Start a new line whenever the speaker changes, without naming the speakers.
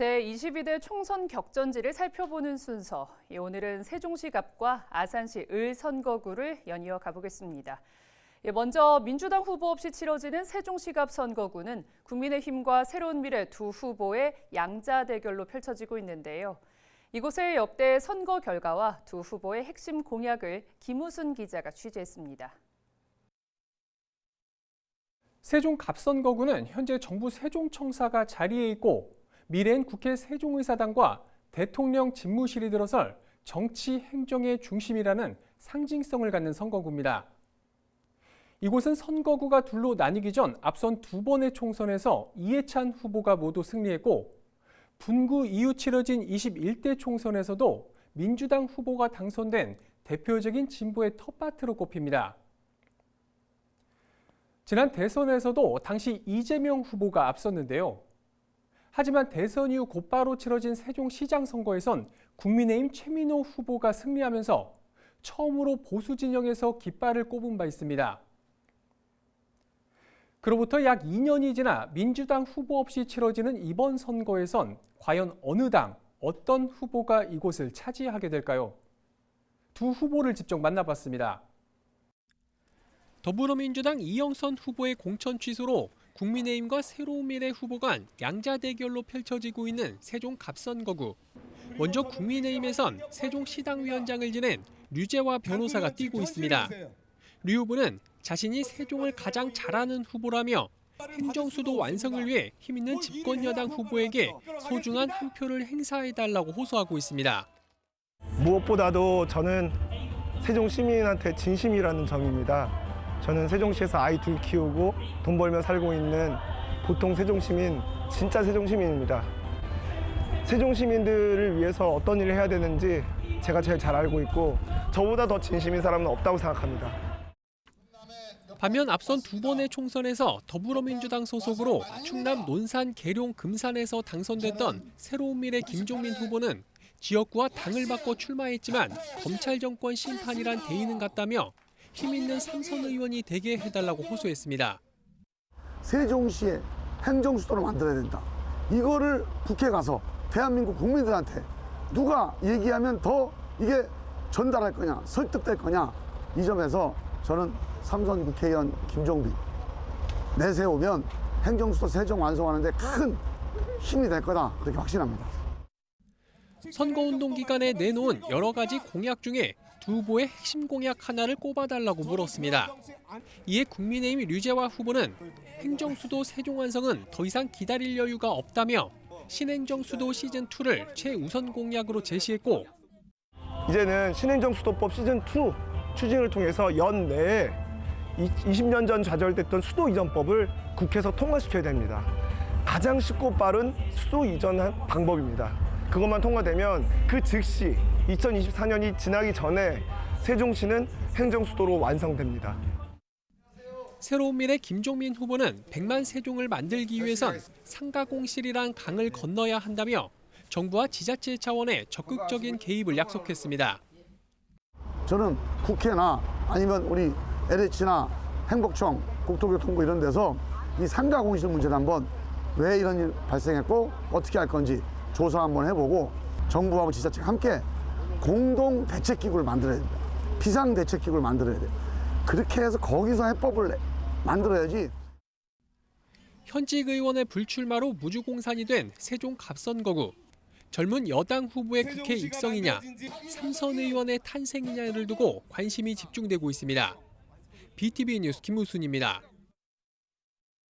제22대 총선 격전지를 살펴보는 순서. 예, 오늘은 세종시 갑과 아산시 을 선거구를 연이어 가보겠습니다. 예, 먼저 민주당 후보 없이 치러지는 세종시 갑 선거구는 국민의힘과 새로운 미래 두 후보의 양자 대결로 펼쳐지고 있는데요. 이곳의 역대 선거 결과와 두 후보의 핵심 공약을 김우순 기자가 취재했습니다.
세종 갑 선거구는 현재 정부 세종청사가 자리에 있고 미래엔 국회 세종의사당과 대통령 집무실이 들어설 정치 행정의 중심이라는 상징성을 갖는 선거구입니다. 이곳은 선거구가 둘로 나뉘기 전 앞선 두 번의 총선에서 이해찬 후보가 모두 승리했고 분구 이후 치러진 21대 총선에서도 민주당 후보가 당선된 대표적인 진보의 텃밭으로 꼽힙니다. 지난 대선에서도 당시 이재명 후보가 앞섰는데요. 하지만 대선 이후 곧바로 치러진 세종시장 선거에선 국민의힘 최민호 후보가 승리하면서 처음으로 보수 진영에서 깃발을 꼽은 바 있습니다. 그로부터 약 2년이 지나 민주당 후보 없이 치러지는 이번 선거에선 과연 어느 당, 어떤 후보가 이곳을 차지하게 될까요? 두 후보를 직접 만나봤습니다. 더불어민주당 이영선 후보의 공천 취소로 국민의힘과 새로운 미래 후보 간 양자 대결로 펼쳐지고 있는 세종 갑선거구. 먼저 국민의힘에선 세종 시당위원장을 지낸 류재화 변호사가 뛰고 있습니다. 류 후보는 자신이 세종을 가장 잘하는 후보라며 행정수도 완성을 위해 힘있는 집권여당 후보에게 소중한 한 표를 행사해달라고 호소하고 있습니다.
무엇보다도 저는 세종 시민한테 진심이라는 점입니다. 저는 세종시에서 아이 둘 키우고 돈 벌며 살고 있는 보통 세종 시민, 진짜 세종 시민입니다. 세종 시민들을 위해서 어떤 일을 해야 되는지 제가 제일 잘 알고 있고 저보다 더 진심인 사람은 없다고 생각합니다.
반면 앞선 두 번의 총선에서 더불어민주당 소속으로 충남 논산, 계룡, 금산에서 당선됐던 새로운 미래 김종민 후보는 지역구와 당을 바꿔 출마했지만 검찰 정권 심판이란 대의는 같다며 힘 있는 삼선 의원이 되게 해달라고 호소했습니다.
세종시에 행정수도를 만들어야 된다. 이거를 국회 가서 대한민국 국민들한테 누가 얘기하면 더 이게 전달할 거냐, 설득될 거냐 이 점에서 저는 삼선 국회의원 김종빈 내세우면 행정수도 세종 완성하는데 큰 힘이 될 거다 그렇게 확신합니다.
선거운동 기간에 내놓은 여러 가지 공약 중에 두 후보의 핵심 공약 하나를 꼽아달라고 물었습니다. 이에 국민의힘 류재화 후보는 행정 수도 세종 완성은 더 이상 기다릴 여유가 없다며 신행정 수도 시즌 2를 최우선 공약으로 제시했고
이제는 신행정 수도법 시즌 2 추진을 통해서 연내에 20년 전 좌절됐던 수도 이전법을 국회에서 통과시켜야 됩니다. 가장 쉽고 빠른 수도 이전 방법입니다. 그것만 통과되면 그 즉시 2024년이 지나기 전에 세종시는 행정수도로 완성됩니다.
새로운 미래 김종민 후보는 백만 세종을 만들기 위해선 상가공실이란 강을 건너야 한다며 정부와 지자체 차원의 적극적인 개입을 약속했습니다.
저는 국회나 아니면 우리 LH나 행복청, 국토교통부 이런 데서 이 상가 공실 문제를 한번 왜 이런 일 발생했고 어떻게 할 건지 조사 한번 해보고 정부하고 지자체가 함께 공동 대책기구를 만들어야 됩니다. 비상 대책기구를 만들어야 돼요. 그렇게 해서 거기서 해법을 내- 만들어야지.
현직 의원의 불출마로 무주공산이 된 세종 갑선거구. 젊은 여당 후보의 국회 입성이냐, 삼선 의원의 탄생이냐를 두고 관심이 집중되고 있습니다. BTV 뉴스 김우순입니다.